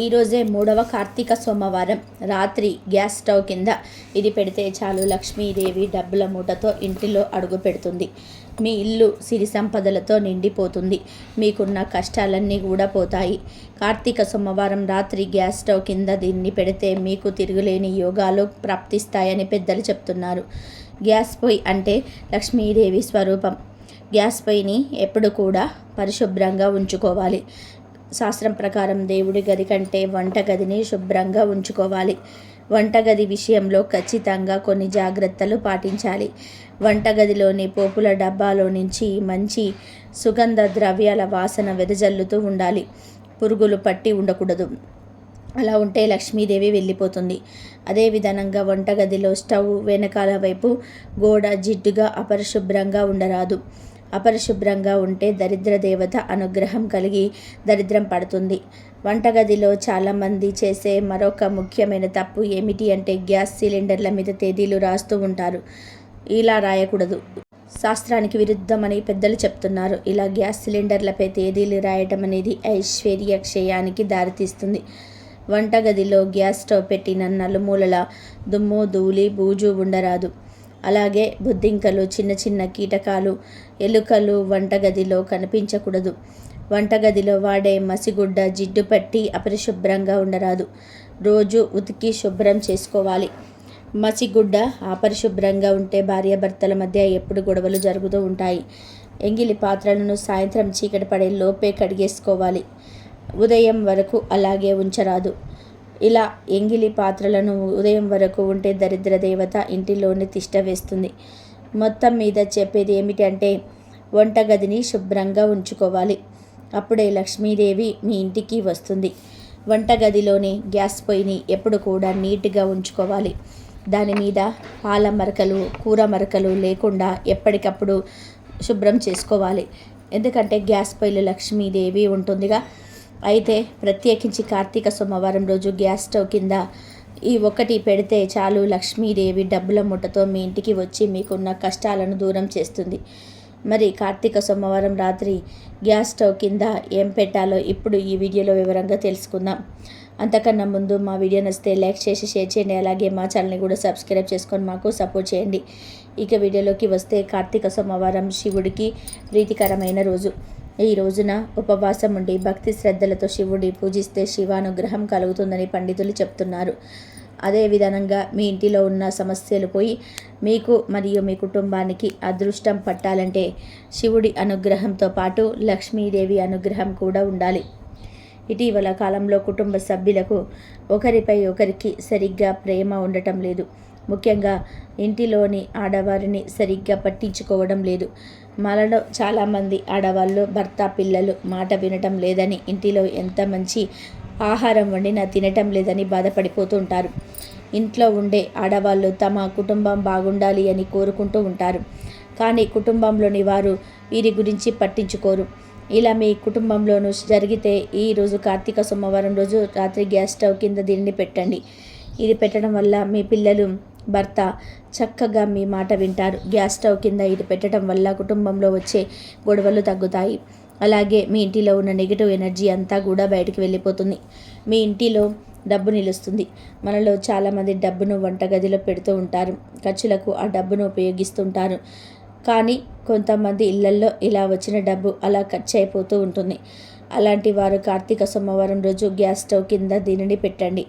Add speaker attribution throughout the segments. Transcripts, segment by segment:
Speaker 1: ఈరోజే మూడవ కార్తీక సోమవారం రాత్రి గ్యాస్ స్టవ్ కింద ఇది పెడితే చాలు లక్ష్మీదేవి డబ్బుల మూటతో ఇంటిలో అడుగు పెడుతుంది. మీ ఇల్లు సిరి సంపదలతో నిండిపోతుంది. మీకున్న కష్టాలన్నీ కూడా పోతాయి. కార్తీక సోమవారం రాత్రి గ్యాస్ స్టవ్ కింద దీన్ని పెడితే మీకు తిరుగులేని యోగాలు ప్రాప్తిస్తాయని పెద్దలు చెప్తున్నారు. గ్యాస్ పొయ్యి అంటే లక్ష్మీదేవి స్వరూపం. గ్యాస్ పొయ్యిని ఎప్పుడు కూడా పరిశుభ్రంగా ఉంచుకోవాలి. శాస్త్రం ప్రకారం దేవుడి గది కంటే వంటగదిని శుభ్రంగా ఉంచుకోవాలి. వంటగది విషయంలో ఖచ్చితంగా కొన్ని జాగ్రత్తలు పాటించాలి. వంటగదిలోని పోపుల డబ్బాలో నుంచి మంచి సుగంధ ద్రవ్యాల వాసన వెదజల్లుతూ ఉండాలి. పురుగులు పట్టి ఉండకూడదు. అలా ఉంటే లక్ష్మీదేవి వెళ్ళిపోతుంది. అదే విధంగా వంటగదిలో స్టవ్ వెనకాల వైపు గోడ జిడ్డుగా అపరిశుభ్రంగా ఉండరాదు. అపరిశుభ్రంగా ఉంటే దరిద్ర దేవత అనుగ్రహం కలిగి దరిద్రం పడుతుంది. వంటగదిలో చాలామంది చేసే మరొక ముఖ్యమైన తప్పు ఏమిటి అంటే గ్యాస్ సిలిండర్ల మీద తేదీలు రాస్తూ ఉంటారు. ఇలా రాయకూడదు. శాస్త్రానికి విరుద్ధమని పెద్దలు చెప్తున్నారు. ఇలా గ్యాస్ సిలిండర్లపై తేదీలు రాయటం అనేది ఐశ్వర్య క్షయానికి దారితీస్తుంది. వంటగదిలో గ్యాస్ స్టవ్ పెట్టిన నలుమూలల దుమ్ము ధూళి బూజు ఉండరాదు. అలాగే బుద్ధింకలు చిన్న చిన్న కీటకాలు ఎలుకలు వంటగదిలో కనిపించకూడదు. వంటగదిలో వాడే మసిగుడ్డ జిడ్డు పట్టి అపరిశుభ్రంగా ఉండరాదు. రోజు ఉతికి శుభ్రం చేసుకోవాలి. మసిగుడ్డ అపరిశుభ్రంగా ఉంటే భార్యాభర్తల మధ్య ఎప్పుడు గొడవలు జరుగుతూ ఉంటాయి. ఎంగిలి పాత్రలను సాయంత్రం చీకటి పడే లోపే కడిగేసుకోవాలి. ఉదయం వరకు అలాగే ఉంచరాదు. ఇలా ఎంగిలి పాత్రలను ఉదయం వరకు ఉంటే దరిద్ర దేవత ఇంటిలోనే తిష్ట వేస్తుంది. మొత్తం మీద చెప్పేది ఏమిటంటే వంటగదిని శుభ్రంగా ఉంచుకోవాలి. అప్పుడే లక్ష్మీదేవి మీ ఇంటికి వస్తుంది. వంటగదిలోని గ్యాస్ పొయ్యిని ఎప్పుడు కూడా నీట్గా ఉంచుకోవాలి. దాని మీద పాల మరకలు కూర మరకలు లేకుండా ఎప్పటికప్పుడు శుభ్రం చేసుకోవాలి. ఎందుకంటే గ్యాస్ పొయ్యిలో లక్ష్మీదేవి ఉంటుందిగా. అయితే ప్రత్యేకించి కార్తీక సోమవారం రోజు గ్యాస్ స్టవ్ కింద ఈ ఒకటి పెడితే చాలు లక్ష్మీదేవి డబ్బుల ముట్టతో మీ ఇంటికి వచ్చి మీకున్న కష్టాలను దూరం చేస్తుంది. మరి కార్తీక సోమవారం రాత్రి గ్యాస్ స్టవ్ కింద ఏం పెట్టాలో ఇప్పుడు ఈ వీడియోలో వివరంగా తెలుసుకుందాం. అంతకన్నా ముందు మా వీడియో నచ్చితే లైక్ చేసి షేర్ చేయండి. అలాగే మా ఛానల్ని కూడా సబ్స్క్రైబ్ చేసుకొని మాకు సపోర్ట్ చేయండి. ఇక వీడియోలోకి వస్తే కార్తీక సోమవారం శివుడికి ప్రీతికరమైన రోజు. ఈ రోజున ఉపవాసం ఉండి భక్తి శ్రద్ధలతో శివుడి పూజిస్తే శివానుగ్రహం కలుగుతుందని పండితులు చెప్తున్నారు. అదే విధంగా మీ ఇంటిలో ఉన్న సమస్యలు పోయి మీకు మరియు మీ కుటుంబానికి అదృష్టం పట్టాలంటే శివుడి అనుగ్రహంతో పాటు లక్ష్మీదేవి అనుగ్రహం కూడా ఉండాలి. ఇటీవల కాలంలో కుటుంబ సభ్యులకు ఒకరిపై ఒకరికి సరిగ్గా ప్రేమ ఉండటం లేదు. ముఖ్యంగా ఇంటిలోని ఆడవారిని సరిగ్గా పట్టించుకోవడం లేదు. మనలో చాలామంది ఆడవాళ్ళు భర్త పిల్లలు మాట వినటం లేదని ఇంటిలో ఎంత మంచి ఆహారం వండినా తినటం లేదని బాధపడిపోతుంటారు ఇంట్లో ఉండే ఆడవాళ్ళు తమ కుటుంబం బాగుండాలి అని కోరుకుంటూ ఉంటారు. కానీ కుటుంబంలోని వారు వీరి గురించి పట్టించుకోరు. ఇలా మీ కుటుంబంలోనూ జరిగితే ఈరోజు కార్తీక సోమవారం రోజు రాత్రి గ్యాస్ స్టవ్ కింద దీనిని పెట్టండి. ఇది పెట్టడం వల్ల మీ పిల్లలు భర్త చక్కగా మీ మాట వింటారు. గ్యాస్ స్టవ్ కింద ఇది పెట్టడం వల్ల కుటుంబంలో వచ్చే గొడవలు తగ్గుతాయి. అలాగే మీ ఇంటిలో ఉన్న నెగిటివ్ ఎనర్జీ అంతా కూడా బయటికి వెళ్ళిపోతుంది. మీ ఇంటిలో డబ్బు నిలుస్తుంది. మనలో చాలామంది డబ్బును వంటగదిలో పెడుతూ ఉంటారు. ఖర్చులకు ఆ డబ్బును ఉపయోగిస్తుంటారు. కానీ కొంతమంది ఇళ్ళల్లో ఇలా వచ్చిన డబ్బు అలా ఖర్చు అయిపోతూ ఉంటుంది. అలాంటి వారు కార్తీక సోమవారం రోజు గ్యాస్ స్టవ్ కింద దీనిని పెట్టండి.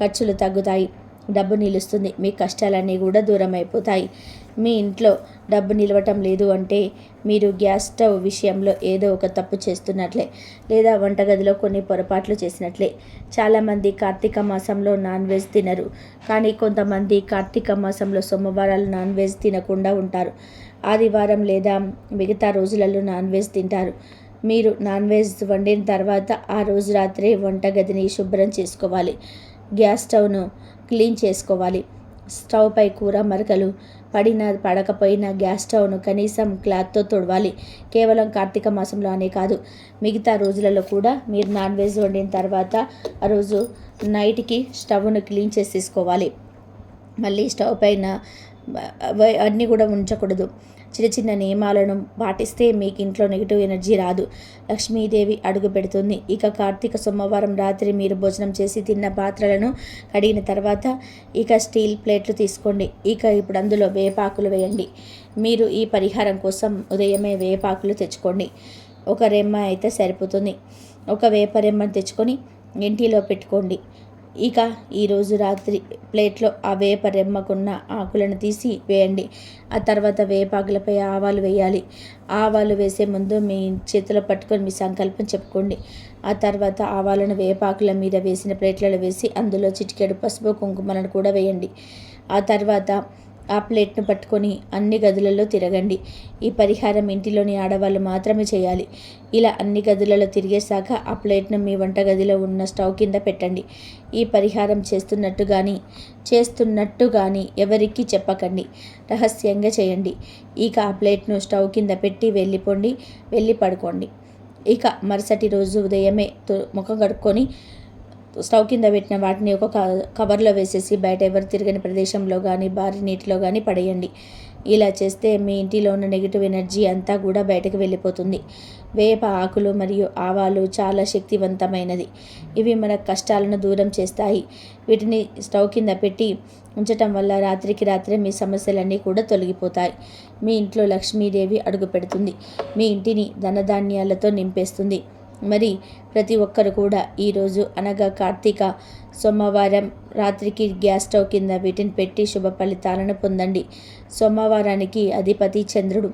Speaker 1: ఖర్చులు తగ్గుతాయి. డబ్బు నిలుస్తుంది. మీ కష్టాలన్నీ కూడా దూరం అయిపోతాయి మీ ఇంట్లో డబ్బు నిలవటం లేదు అంటే మీరు గ్యాస్ స్టవ్ విషయంలో ఏదో ఒక తప్పు చేస్తున్నట్లే లేదా వంటగదిలో కొన్ని పొరపాట్లు చేసినట్లే. చాలామంది కార్తీక మాసంలో నాన్ వెజ్ తినరు. కానీ కొంతమంది కార్తీక మాసంలో సోమవారాలు నాన్ వెజ్ తినకుండా ఉంటారు. ఆదివారం లేదా మిగతా రోజులలో నాన్ వెజ్ తింటారు. మీరు నాన్ వెజ్ వండిన తర్వాత ఆ రోజు రాత్రే వంటగదిని శుభ్రం చేసుకోవాలి. గ్యాస్ స్టవ్ను క్లీన్ చేసుకోవాలి. స్టవ్ పై కూర మరకలు పడిన పడకపోయిన గ్యాస్ స్టవ్ను కనీసం క్లాత్తో తుడవాలి. కేవలం కార్తీక మాసంలో అనే కాదు మిగతా రోజులలో కూడా మీరు నాన్ వెజ్ వండిన తర్వాత ఆ రోజు నైట్కి స్టవ్ను క్లీన్ చేసేసుకోవాలి. మళ్ళీ స్టవ్ పైన అన్నీ కూడా ఉంచకూడదు. చిన్న చిన్న నియమాలను పాటిస్తే మీకు ఇంట్లో నెగిటివ్ ఎనర్జీ రాదు. లక్ష్మీదేవి అడుగు పెడుతుంది. ఇక కార్తీక సోమవారం రాత్రి మీరు భోజనం చేసి తిన్న పాత్రలను కడిగిన తర్వాత ఇక స్టీల్ ప్లేట్లు తీసుకోండి. ఇక ఇప్పుడు అందులో వేపాకులు వేయండి. మీరు ఈ పరిహారం కోసం ఉదయమే వేపాకులు తెచ్చుకోండి. ఒక రెమ్మ అయితే సరిపోతుంది. ఒక వేప రెమ్మను తెచ్చుకొని ఇంటిలో పెట్టుకోండి. ఇక ఈరోజు రాత్రి ప్లేట్లో ఆ వేప రెమ్మకున్న ఆకులను తీసి వేయండి. ఆ తర్వాత వేపాకులపై ఆవాలు వేయాలి. ఆవాలు వేసే ముందు మీ చేతిలో పట్టుకొని మీ సంకల్పం చెప్పుకోండి. ఆ తర్వాత ఆవాలను వేపాకుల మీద వేసిన ప్లేట్లలో వేసి అందులో చిటికెడు పసుపు కుంకుమలను కూడా వేయండి. ఆ తర్వాత ఆ ప్లేట్ను పట్టుకొని అన్ని గదులలో తిరగండి. ఈ పరిహారం ఇంటిలోని ఆడవాళ్ళు మాత్రమే చేయాలి. ఇలా అన్ని గదులలో తిరిగేశాక ఆ ప్లేట్ను మీ వంటగదిలో ఉన్న స్టవ్ కింద పెట్టండి. ఈ పరిహారం చేస్తున్నట్టు కానీ చేస్తున్నట్టు కానీ ఎవరికి చెప్పకండి. రహస్యంగా చేయండి. ఇక ఆ ప్లేట్ను స్టవ్ కింద పెట్టి వెళ్ళిపోండి వెళ్ళి పడుకోండి. ఇక మరుసటి రోజు ఉదయమే ముఖం కడుక్కొని స్టవ్ కింద పెట్టిన వాటిని ఒక కవర్లో వేసేసి బయట ఎవరు తిరగని ప్రదేశంలో కానీ భారీ నీటిలో కానీ పడేయండి. ఇలా చేస్తే మీ ఇంటిలో ఉన్న నెగిటివ్ ఎనర్జీ అంతా కూడా బయటకు వెళ్ళిపోతుంది. వేప ఆకులు మరియు ఆవాలు చాలా శక్తివంతమైనది. ఇవి మన కష్టాలను దూరం చేస్తాయి. వీటిని స్టవ్ కింద పెట్టి ఉంచటం వల్ల రాత్రికి రాత్రే మీ సమస్యలన్నీ కూడా తొలగిపోతాయి. మీ ఇంట్లో లక్ష్మీదేవి అడుగు పెడుతుంది. మీ ఇంటిని ధనధాన్యాలతో నింపేస్తుంది. మరి ప్రతి ఒక్కరు కూడా ఈరోజు అనగా కార్తీక సోమవారం రాత్రికి గ్యాస్ స్టవ్ కింద వీటిని పెట్టి శుభ ఫలితాలను పొందండి. సోమవారానికి అధిపతి చంద్రుడు.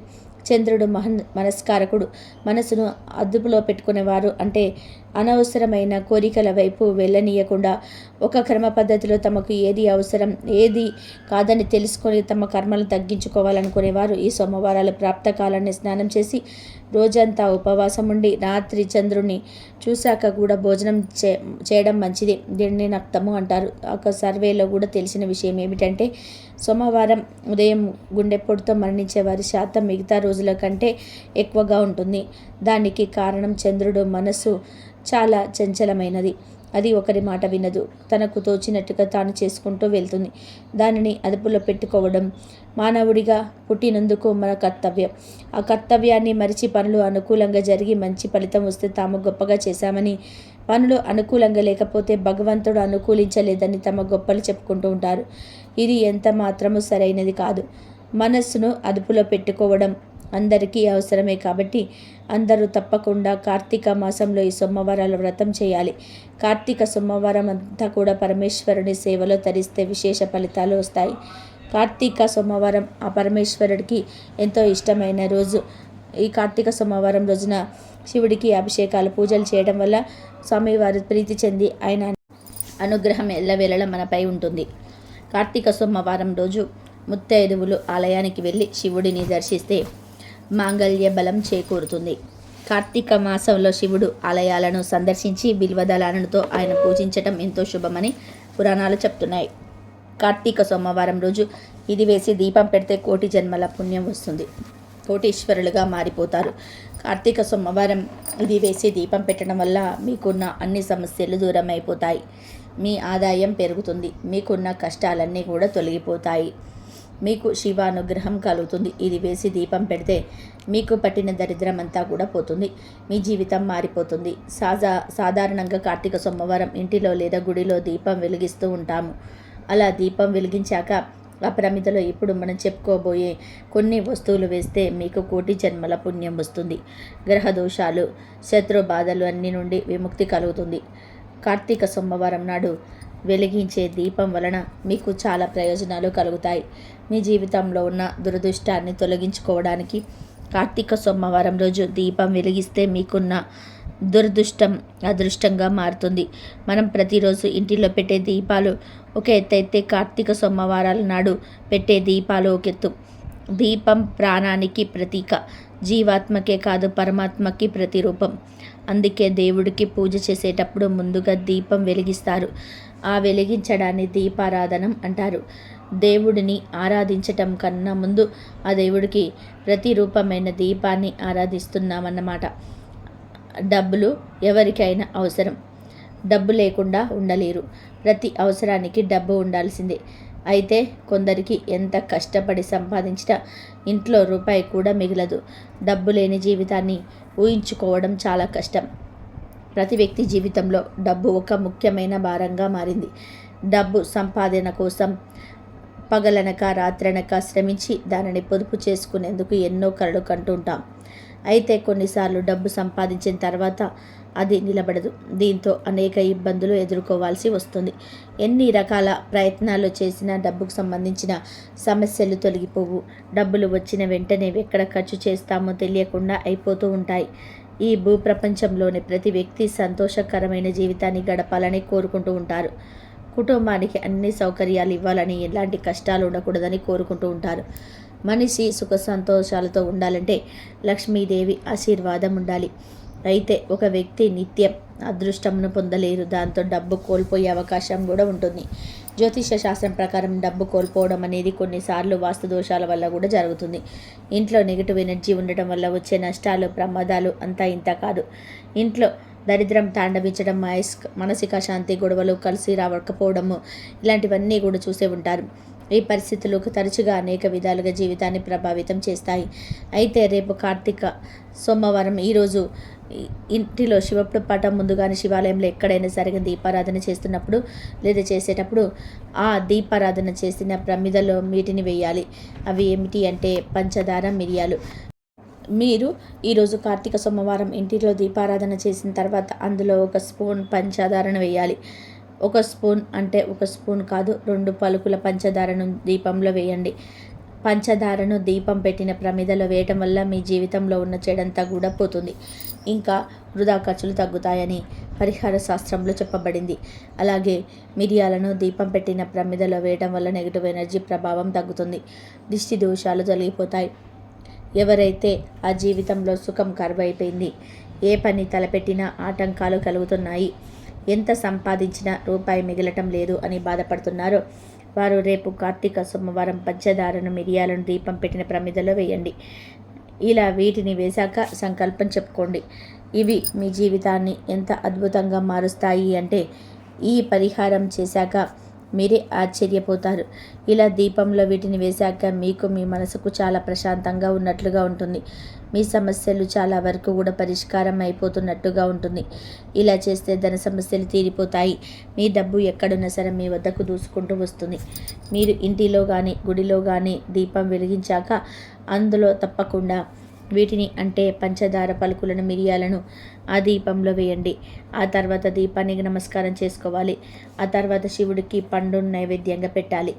Speaker 1: చంద్రుడు మహన్ మనస్కారకుడు. మనసును అదుపులో పెట్టుకునేవారు అంటే అనవసరమైన కోరికల వైపు వెళ్ళనీయకుండా ఒక క్రమ పద్ధతిలో తమకు ఏది అవసరం ఏది కాదని తెలుసుకొని తమ కర్మలను తగ్గించుకోవాలనుకునేవారు. ఈ సోమవారాల ప్రాప్తకాలాన్ని స్నానం చేసి రోజంతా ఉపవాసం ఉండి రాత్రి చంద్రుని చూశాక కూడా భోజనం చే చేయడం మంచిది. దీన్ని నక్తము అంటారు. ఒక సర్వేలో కూడా తెలిసిన విషయం ఏమిటంటే సోమవారం ఉదయం గుండెపోటుతో మరణించే వారి శాతం మిగతా రోజుల కంటే ఎక్కువగా ఉంటుంది. దానికి కారణం చంద్రుడు మనసు చాలా చంచలమైనది. అది ఒకరి మాట వినదు. తనకు తోచినట్టుగా తాను చేసుకుంటూ వెళ్తుంది. దానిని అదుపులో పెట్టుకోవడం మానవుడిగా పుట్టినందుకు మన కర్తవ్యం. ఆ కర్తవ్యాన్ని మరిచి పనులు అనుకూలంగా జరిగి మంచి ఫలితం వస్తే తాము గొప్పగా చేశామని పనులు అనుకూలంగా లేకపోతే భగవంతుడు అనుకూలించలేదని తమ గొప్పలు చెప్పుకుంటూ ఉంటారు. ఇది ఎంత మాత్రము సరైనది కాదు. మనస్సును అదుపులో పెట్టుకోవడం అందరికీ అవసరమే కాబట్టి అందరూ తప్పకుండా కార్తీక మాసంలో ఈ సోమవారాల వ్రతం చేయాలి. కార్తీక సోమవారం అంతా కూడా పరమేశ్వరుని సేవలో తరిస్తే విశేష ఫలితాలు వస్తాయి. కార్తీక సోమవారం ఆ పరమేశ్వరుడికి ఎంతో ఇష్టమైన రోజు. ఈ కార్తీక సోమవారం రోజున శివుడికి అభిషేకాలు పూజలు చేయడం వల్ల స్వామివారి ప్రీతి చెంది ఆయన అనుగ్రహం ఎల్లవేళలా మనపై ఉంటుంది. కార్తీక సోమవారం రోజు ముత్తైదువులు ఆలయానికి వెళ్ళి శివుడిని దర్శిస్తే మాంగళ్య బలం చేకూరుతుంది. కార్తీక మాసంలో శివుడు ఆలయాలను సందర్శించి బిల్వదళాలతో ఆయన పూజించటం ఎంతో శుభమని పురాణాలు చెప్తున్నాయి. కార్తీక సోమవారం రోజు ఇది వేసి దీపం పెడితే కోటి జన్మల పుణ్యం వస్తుంది. కోటీశ్వరులుగా మారిపోతారు. కార్తీక సోమవారం ఇది వేసి దీపం పెట్టడం వల్ల మీకున్న అన్ని సమస్యలు దూరం అయిపోతాయి మీ ఆదాయం పెరుగుతుంది. మీకున్న కష్టాలన్నీ కూడా తొలగిపోతాయి. మీకు శివానుగ్రహం కలుగుతుంది. ఇది వేసి దీపం పెడితే మీకు పట్టిన దరిద్రమంతా కూడా పోతుంది. మీ జీవితం మారిపోతుంది. సాజా సాధారణంగా కార్తీక సోమవారం ఇంటిలో లేదా గుడిలో దీపం వెలిగిస్తూ ఉంటాము. అలా దీపం వెలిగించాక అపరమితలో ఇప్పుడు మనం చెప్పుకోబోయే కొన్ని వస్తువులు వేస్తే మీకు కోటి జన్మల పుణ్యం వస్తుంది. గ్రహ దోషాలు శత్రు బాధలు అన్ని నుండి విముక్తి కలుగుతుంది. కార్తీక సోమవారం నాడు వెలిగించే దీపం వలన మీకు చాలా ప్రయోజనాలు కలుగుతాయి. మీ జీవితంలో ఉన్న దురదృష్టాన్ని తొలగించుకోవడానికి కార్తీక సోమవారం రోజు దీపం వెలిగిస్తే మీకున్న దురదృష్టం అదృష్టంగా మారుతుంది. మనం ప్రతిరోజు ఇంటిలో పెట్టే దీపాలు ఒక ఎత్తు అయితే కార్తీక సోమవారాల నాడు పెట్టే దీపాలు ఒక ఎత్తు. దీపం ప్రాణానికి ప్రతీక జీవాత్మకే కాదు పరమాత్మకి ప్రతిరూపం. అందుకే దేవుడికి పూజ చేసేటప్పుడు ముందుగా దీపం వెలిగిస్తారు. ఆ వెలిగించడాన్ని దీపారాధనం అంటారు. దేవుడిని ఆరాధించటం కన్నా ముందు ఆ దేవుడికి ప్రతిరూపమైన దీపాన్ని ఆరాధిస్తున్నామన్నమాట. డబ్బులు ఎవరికైనా అవసరం. డబ్బు లేకుండా ఉండలేరు. ప్రతి అవసరానికి డబ్బు ఉండాల్సిందే. అయితే కొందరికి ఎంత కష్టపడి సంపాదించినా ఇంట్లో రూపాయి కూడా మిగలదు. డబ్బు లేని జీవితాన్ని ఊహించుకోవడం చాలా కష్టం. ప్రతి వ్యక్తి జీవితంలో డబ్బు ఒక ముఖ్యమైన భారంగా మారింది. డబ్బు సంపాదన కోసం పగలనక రాత్రనక శ్రమించి దానిని పొదుపు చేసుకునేందుకు ఎన్నో కలలు కంటుంటాం అయితే కొన్నిసార్లు డబ్బు సంపాదించిన తర్వాత అది నిలబడదు. దీంతో అనేక ఇబ్బందులు ఎదుర్కోవాల్సి వస్తుంది. ఎన్ని రకాల ప్రయత్నాలు చేసినా డబ్బుకు సంబంధించిన సమస్యలు తొలగిపోవు. డబ్బులు వచ్చిన వెంటనే ఎక్కడ ఖర్చు చేస్తామో తెలియకుండా అయిపోతూ ఉంటాయి. ఈ భూప్రపంచంలోని ప్రతి వ్యక్తి సంతోషకరమైన జీవితాన్ని గడపాలని కోరుకుంటూ ఉంటారు. కుటుంబానికి అన్ని సౌకర్యాలు ఇవ్వాలని ఎలాంటి కష్టాలు ఉండకూడదని కోరుకుంటూ ఉంటారు. మనిషి సుఖ సంతోషాలతో ఉండాలంటే లక్ష్మీదేవి ఆశీర్వాదం ఉండాలి. అయితే ఒక వ్యక్తి నిత్యం అదృష్టంను పొందలేరు. దాంతో డబ్బు కోల్పోయే అవకాశం కూడా ఉంటుంది. జ్యోతిష శాస్త్రం ప్రకారం డబ్బు కోల్పోవడం అనేది కొన్నిసార్లు వాస్తు దోషాల వల్ల కూడా జరుగుతుంది. ఇంట్లో నెగిటివ్ ఎనర్జీ ఉండటం వల్ల వచ్చే నష్టాలు ప్రమాదాలు అంతా ఇంత కాదు. ఇంట్లో దరిద్రం తాండవించడం మాయస్ మానసిక శాంతి గొడవలు కలిసి రావకపోవడము ఇలాంటివన్నీ కూడా చూసే ఉంటారు. ఈ పరిస్థితులు తరచుగా అనేక విధాలుగా జీవితాన్ని ప్రభావితం చేస్తాయి. అయితే రేపు కార్తీక సోమవారం ఈరోజు ఇంటిలో శివప్పుడు పటం ముందుగానే శివాలయంలో ఎక్కడైనా సరిగా దీపారాధన చేస్తున్నప్పుడు లేదా చేసేటప్పుడు ఆ దీపారాధన చేసిన ప్రమిదలో మీటిని వేయాలి. అవి ఏమిటి అంటే పంచదార మిరియాలు. మీరు ఈరోజు కార్తీక సోమవారం ఇంటిలో దీపారాధన చేసిన తర్వాత అందులో ఒక స్పూన్ పంచదారను వేయాలి. ఒక స్పూన్ అంటే ఒక స్పూన్ కాదు రెండు పలుకుల పంచదారను దీపంలో వేయండి. పంచదారను దీపం పెట్టిన ప్రమిదలో వేయటం వల్ల మీ జీవితంలో ఉన్న చెడంతా కూడా పోతుంది ఇంకా వృధా ఖర్చులు తగ్గుతాయని పరిహార శాస్త్రంలో చెప్పబడింది. అలాగే మిరియాలను దీపం పెట్టిన ప్రమిదలో వేయడం వల్ల నెగిటివ్ ఎనర్జీ ప్రభావం తగ్గుతుంది. దిష్టి దోషాలు తొలగిపోతాయి. ఎవరైతే ఆ జీవితంలో సుఖం కరువైపోయింది ఏ పని తలపెట్టినా ఆటంకాలు కలుగుతున్నాయి. ఎంత సంపాదించినా రూపాయి మిగలటం లేదు అని బాధపడుతున్నారు. వారు రేపు కార్తీక సోమవారం పంచదారను మిరియాలను దీపం పెట్టిన ప్రమిదలో వేయండి. ఇలా వీటిని వేశాక సంకల్పం చెప్పుకోండి. ఇవి మీ జీవితాన్ని ఎంత అద్భుతంగా మారుస్తాయి అంటే ఈ పరిహారం చేశాక మీరే ఆశ్చర్యపోతారు. ఇలా దీపంలో వీటిని వేశాక మీకు మీ మనసుకు చాలా ప్రశాంతంగా ఉన్నట్లుగా ఉంటుంది. మీ సమస్యలు చాలా వరకు కూడా పరిష్కారం అయిపోతున్నట్టుగా ఉంటుంది. ఇలా చేస్తే ధన సమస్యలు తీరిపోతాయి. మీ డబ్బు ఎక్కడున్నా సరే మీ వద్దకు దూసుకుంటూ వస్తుంది. మీరు ఇంటిలో కానీ గుడిలో కానీ దీపం వెలిగించాక అందులో తప్పకుండా వీటిని అంటే పంచదార పలుకులను మిరియాలను ఆ దీపంలో వేయండి. ఆ తర్వాత దీపానికి నమస్కారం చేసుకోవాలి. ఆ తర్వాత శివుడికి పండును నైవేద్యంగా పెట్టాలి.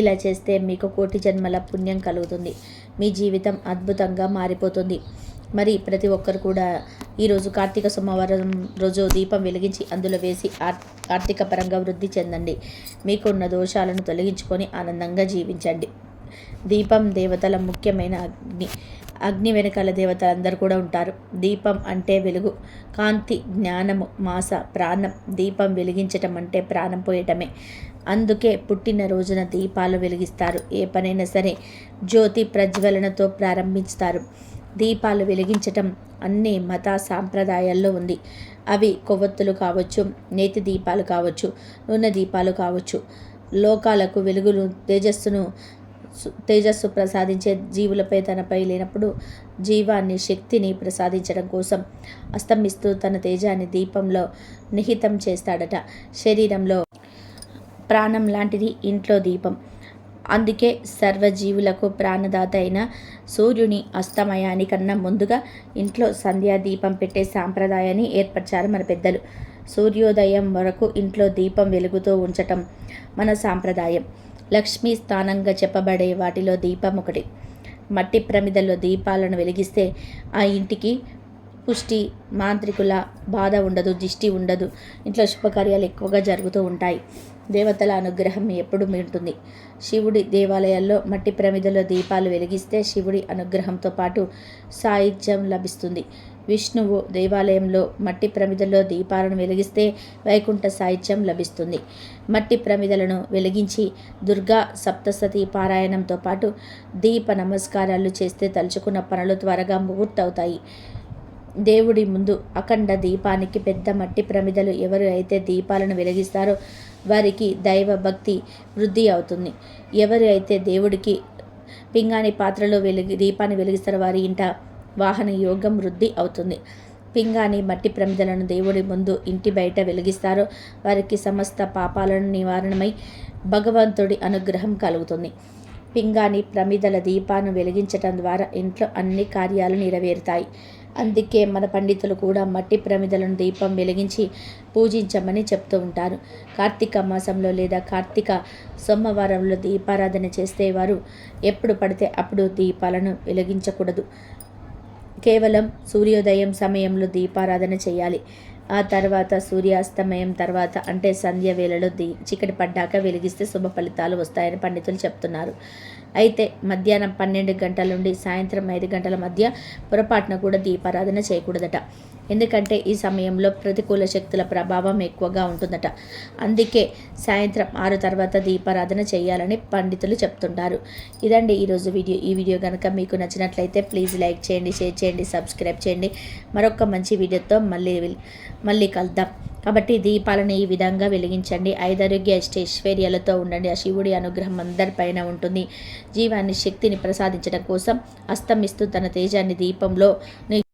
Speaker 1: ఇలా చేస్తే మీకు కోటి జన్మల పుణ్యం కలుగుతుంది. మీ జీవితం అద్భుతంగా మారిపోతుంది. మరి ప్రతి ఒక్కరు కూడా ఈరోజు కార్తీక సోమవారం రోజు దీపం వెలిగించి అందులో వేసి ఆర్థిక పరంగా వృద్ధి చెందండి. మీకున్న దోషాలను తొలగించుకొని ఆనందంగా జీవించండి. దీపం దేవతల ముఖ్యమైన అగ్ని. అగ్ని వెనకాల దేవతలందరూ కూడా ఉంటారు. దీపం అంటే వెలుగు. కాంతి జ్ఞానము మాస ప్రాణం. దీపం వెలిగించటం అంటే ప్రాణం పోయటమే. అందుకే పుట్టిన రోజున దీపాలు వెలిగిస్తారు. ఏ పనైనా సరే జ్యోతి ప్రజ్వలనతో ప్రారంభిస్తారు. దీపాలు వెలిగించటం అన్ని మత సాంప్రదాయాల్లో ఉంది. అవి కొవ్వొత్తులు కావచ్చు నేతి దీపాలు కావచ్చు నూనె దీపాలు కావచ్చు. లోకాలకు వెలుగులు తేజస్సును తేజస్సు ప్రసాదించే జీవులపై తనపై లేనప్పుడు జీవాన్ని శక్తిని ప్రసాదించడం కోసం అస్తమిస్తూ తన తేజాన్ని దీపంలో నిహితం చేస్తాడట. శరీరంలో ప్రాణం లాంటిది ఇంట్లో దీపం. అందుకే సర్వజీవులకు ప్రాణదాత అయిన సూర్యుని అస్తమయానికన్నా ముందుగా ఇంట్లో సంధ్యా దీపం పెట్టే సాంప్రదాయాన్ని ఏర్పరిచారు మన పెద్దలు. సూర్యోదయం వరకు ఇంట్లో దీపం వెలుగుతూ ఉంచటం మన సాంప్రదాయం. లక్ష్మీ స్థానంగా చెప్పబడే వాటిలో దీపం ఒకటి. మట్టి ప్రమిదల్లో దీపాలను వెలిగిస్తే ఆ ఇంటికి పుష్టి మాంత్రికుల బాధ ఉండదు దిష్టి ఉండదు. ఇంట్లో శుభకార్యాలు ఎక్కువగా జరుగుతూ ఉంటాయి. దేవతల అనుగ్రహం ఎప్పుడు ఉంటుంది. శివుడి దేవాలయాల్లో మట్టి ప్రమిదలో దీపాలు వెలిగిస్తే శివుడి అనుగ్రహంతో పాటు సాహిత్యం లభిస్తుంది. విష్ణువు దేవాలయంలో మట్టి ప్రమిదలో దీపాలను వెలిగిస్తే వైకుంఠ సాహిత్యం లభిస్తుంది. మట్టి ప్రమిదలను వెలిగించి దుర్గా సప్తసతి పారాయణంతో పాటు దీప నమస్కారాలు చేస్తే తలుచుకున్న పనులు త్వరగా ముహూర్తవుతాయి దేవుడి ముందు అఖండ దీపానికి పెద్ద మట్టి ప్రమిదలు ఎవరు అయితే దీపాలను వెలిగిస్తారో వారికి దైవ భక్తి వృద్ధి అవుతుంది. ఎవరు అయితే దేవుడికి పింగాణి పాత్రలో వెలిగి దీపాన్ని వెలిగిస్తారో వారి ఇంట వాహన యోగం వృద్ధి అవుతుంది. పింగాణి మట్టి ప్రమిదలను దేవుడి ముందు ఇంటి బయట వెలిగిస్తారో. వారికి సమస్త పాపాలను నివారణమై భగవంతుడి అనుగ్రహం కలుగుతుంది. పింగాణి ప్రమిదల దీపాన్ని వెలిగించటం ద్వారా ఇంట్లో అన్ని కార్యాలు నెరవేరుతాయి. అందుకే మన పండితులు కూడా మట్టి ప్రమిదలను దీపం వెలిగించి పూజించమని చెప్తూ ఉంటారు. కార్తీక మాసంలో లేదా కార్తీక సోమవారంలో దీపారాధన చేస్తే వారు ఎప్పుడు పడితే అప్పుడు దీపాలను వెలిగించకూడదు. కేవలం సూర్యోదయం సమయంలో దీపారాధన చేయాలి. ఆ తర్వాత సూర్యాస్తమయం తర్వాత అంటే సంధ్య వేళలో దీ చీకటి పడ్డాక వెలిగిస్తే శుభ ఫలితాలు వస్తాయని పండితులు చెప్తున్నారు. అయితే మధ్యాహ్నం పన్నెండు గంటల నుండి సాయంత్రం ఐదు గంటల మధ్య పొరపాటున కూడా దీపారాధన చేయకూడదట. ఎందుకంటే ఈ సమయంలో ప్రతికూల శక్తుల ప్రభావం ఎక్కువగా ఉంటుందట. అందుకే సాయంత్రం ఆరు తర్వాత దీపారాధన చేయాలని పండితులు చెప్తుంటారు. ఇదండి ఈరోజు వీడియో. ఈ వీడియో కనుక మీకు నచ్చినట్లయితే ప్లీజ్ లైక్ చేయండి షేర్ చేయండి సబ్స్క్రైబ్ చేయండి. మరొక మంచి వీడియోతో మళ్ళీ మళ్ళీ కలుద్దాం. కాబట్టి దీపాలను ఈ విధంగా వెలిగించండి. ఐదారోగ్య ఐశ్వర్యాలతో ఉండండి. ఆ శివుడి అనుగ్రహం అందరిపైన ఉంటుంది. జీవాన్ని శక్తిని ప్రసాదించడం కోసం అస్తమిస్తూ తన తేజాన్ని దీపంలో